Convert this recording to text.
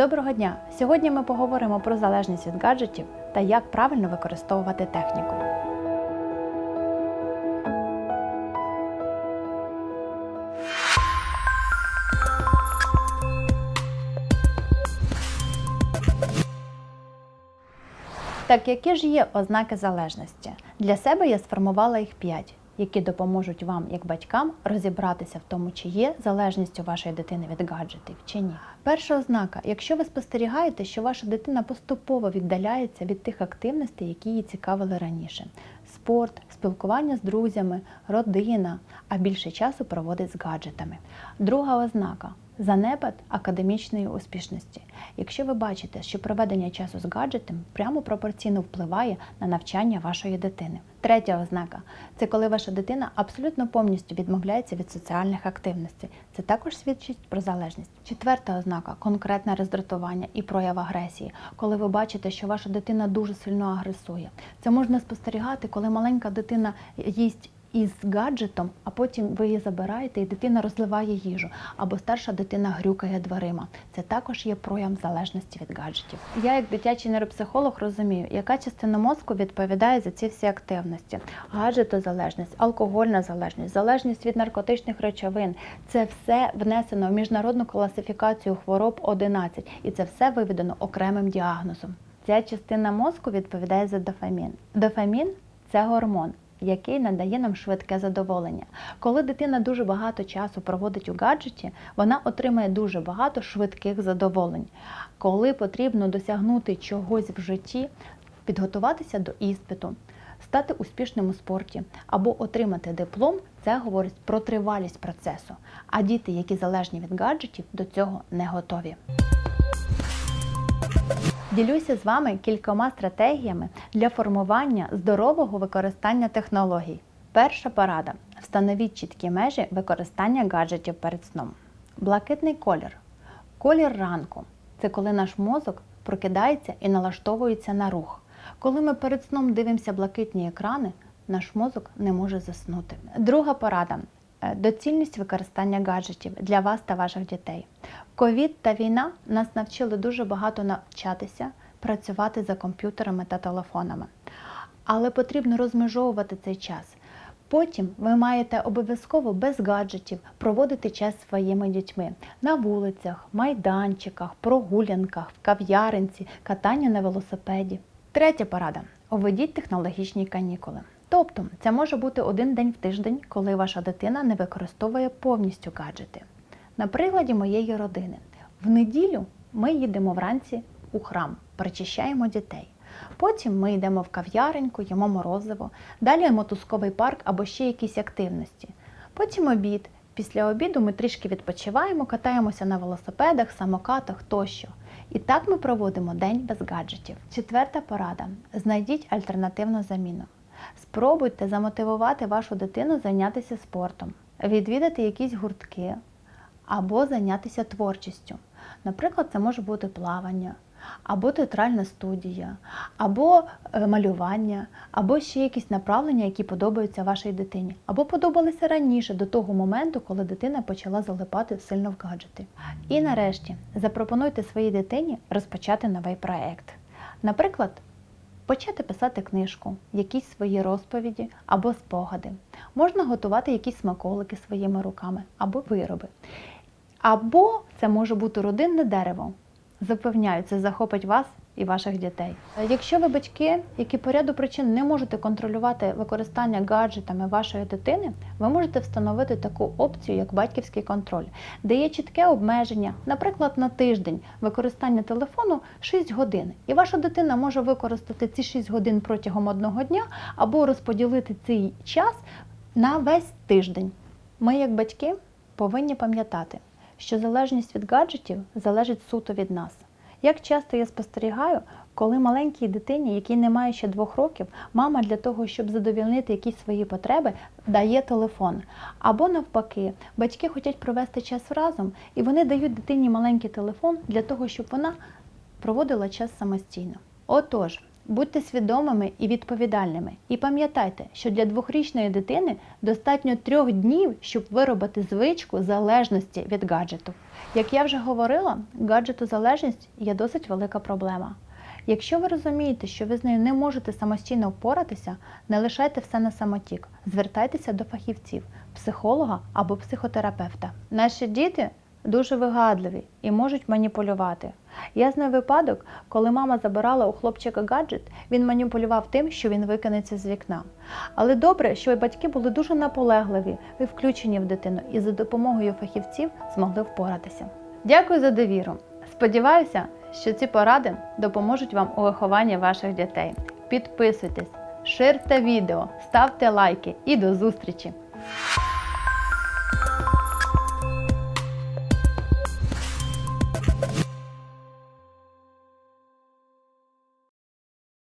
Доброго дня! Сьогодні ми поговоримо про залежність від гаджетів та як правильно використовувати техніку. Так, які ж є ознаки залежності? Для себе я сформувала їх 5, які допоможуть вам, як батькам, розібратися в тому, чи є залежність у вашої дитини від гаджетів чи ні. Перша ознака: якщо ви спостерігаєте, що ваша дитина поступово віддаляється від тих активностей, які її цікавили раніше: спорт, спілкування з друзями, родина, а більше часу проводить з гаджетами. Друга ознака занепад академічної успішності. Якщо ви бачите, що проведення часу з гаджетом прямо пропорційно впливає на навчання вашої дитини. Третя ознака це коли ваша дитина абсолютно повністю відмовляється від соціальних активностей. Це також свідчить про залежність. Четверта ознака конкретне роздратування і прояв агресії, коли ви бачите, що ваша дитина дуже сильно агресує. Це можна спостерігати, коли маленька дитина їсть із гаджетом, а потім ви її забираєте, і дитина розливає їжу, або старша дитина грюкає дверима. Це також є прояв залежності від гаджетів. Я, як дитячий нейропсихолог, розумію, яка частина мозку відповідає за ці всі активності: гаджетозалежність, алкогольна залежність, залежність від наркотичних речовин. Це все внесено в міжнародну класифікацію хвороб 11, і це все виведено окремим діагнозом. Ця частина мозку відповідає за дофамін. Дофамін це гормон який надає нам швидке задоволення. Коли дитина дуже багато часу проводить у гаджеті, вона отримає дуже багато швидких задоволень. Коли потрібно досягнути чогось в житті, підготуватися до іспиту, стати успішним у спорті або отримати диплом, це говорить про тривалість процесу. А діти, які залежні від гаджетів, до цього не готові. Ділюся з вами кількома стратегіями для формування здорового використання технологій. Перша порада: встановіть чіткі межі використання гаджетів перед сном. Блакитний колір. Колір ранку це коли наш мозок прокидається і налаштовується на рух. Коли ми перед сном дивимося блакитні екрани, наш мозок не може заснути. Друга порада доцільність використання гаджетів для вас та ваших дітей. Ковід та війна нас навчили дуже багато навчатися, працювати за комп'ютерами та телефонами. Але потрібно розмежовувати цей час. Потім ви маєте обов'язково без гаджетів проводити час зі своїми дітьми на вулицях, майданчиках, прогулянках, в кав'яринці, катання на велосипеді. Третя порада: уведіть технологічні канікули. Тобто це може бути один день в тиждень, коли ваша дитина не використовує повністю гаджети. На прикладі моєї родини. В неділю ми їдемо вранці у храм, причищаємо дітей. Потім ми йдемо в кав'яреньку, їмо морозиво, далі мотузковий парк або ще якісь активності. Потім обід. Після обіду ми трішки відпочиваємо, катаємося на велосипедах, самокатах тощо. І так ми проводимо день без гаджетів. Четверта порада: знайдіть альтернативну заміну. Спробуйте замотивувати вашу дитину зайнятися спортом, відвідати якісь гуртки або зайнятися творчістю. Наприклад, це може бути плавання, або театральна студія, або е, малювання, або ще якісь направлення, які подобаються вашій дитині, або подобалися раніше до того моменту, коли дитина почала залипати сильно в гаджети. І нарешті запропонуйте своїй дитині розпочати новий проект. Наприклад, почати писати книжку, якісь свої розповіді або спогади. Можна готувати якісь смаколики своїми руками або вироби. Або це може бути родинне дерево. Запевняю, це захопить вас і ваших дітей. Якщо ви батьки, які по ряду причин не можете контролювати використання гаджетами вашої дитини, ви можете встановити таку опцію, як батьківський контроль, де є чітке обмеження, наприклад, на тиждень використання телефону 6 годин. І ваша дитина може використати ці 6 годин протягом одного дня або розподілити цей час на весь тиждень. Ми, як батьки, повинні пам'ятати, що залежність від гаджетів залежить суто від нас. Як часто я спостерігаю, коли маленькій дитині, якій немає ще двох років, мама для того, щоб задовільнити якісь свої потреби, дає телефон. Або навпаки, батьки хочуть провести час разом, і вони дають дитині маленький телефон для того, щоб вона проводила час самостійно. Отож, Будьте свідомими і відповідальними. І пам'ятайте, що для двохрічної дитини достатньо трьох днів, щоб виробити звичку залежності від гаджету. Як я вже говорила, гаджетозалежність є досить велика проблема. Якщо ви розумієте, що ви з нею не можете самостійно впоратися, не лишайте все на самотік. Звертайтеся до фахівців, психолога або психотерапевта. Наші діти дуже вигадливі і можуть маніпулювати. Я знаю випадок, коли мама забирала у хлопчика гаджет, він маніпулював тим, що він викинеться з вікна. Але добре, що батьки були дуже наполегливі і включені в дитину, і за допомогою фахівців змогли впоратися. Дякую за довіру. Сподіваюся, що ці поради допоможуть вам у вихованні ваших дітей. Підписуйтесь, ширте відео, ставте лайки і до зустрічі!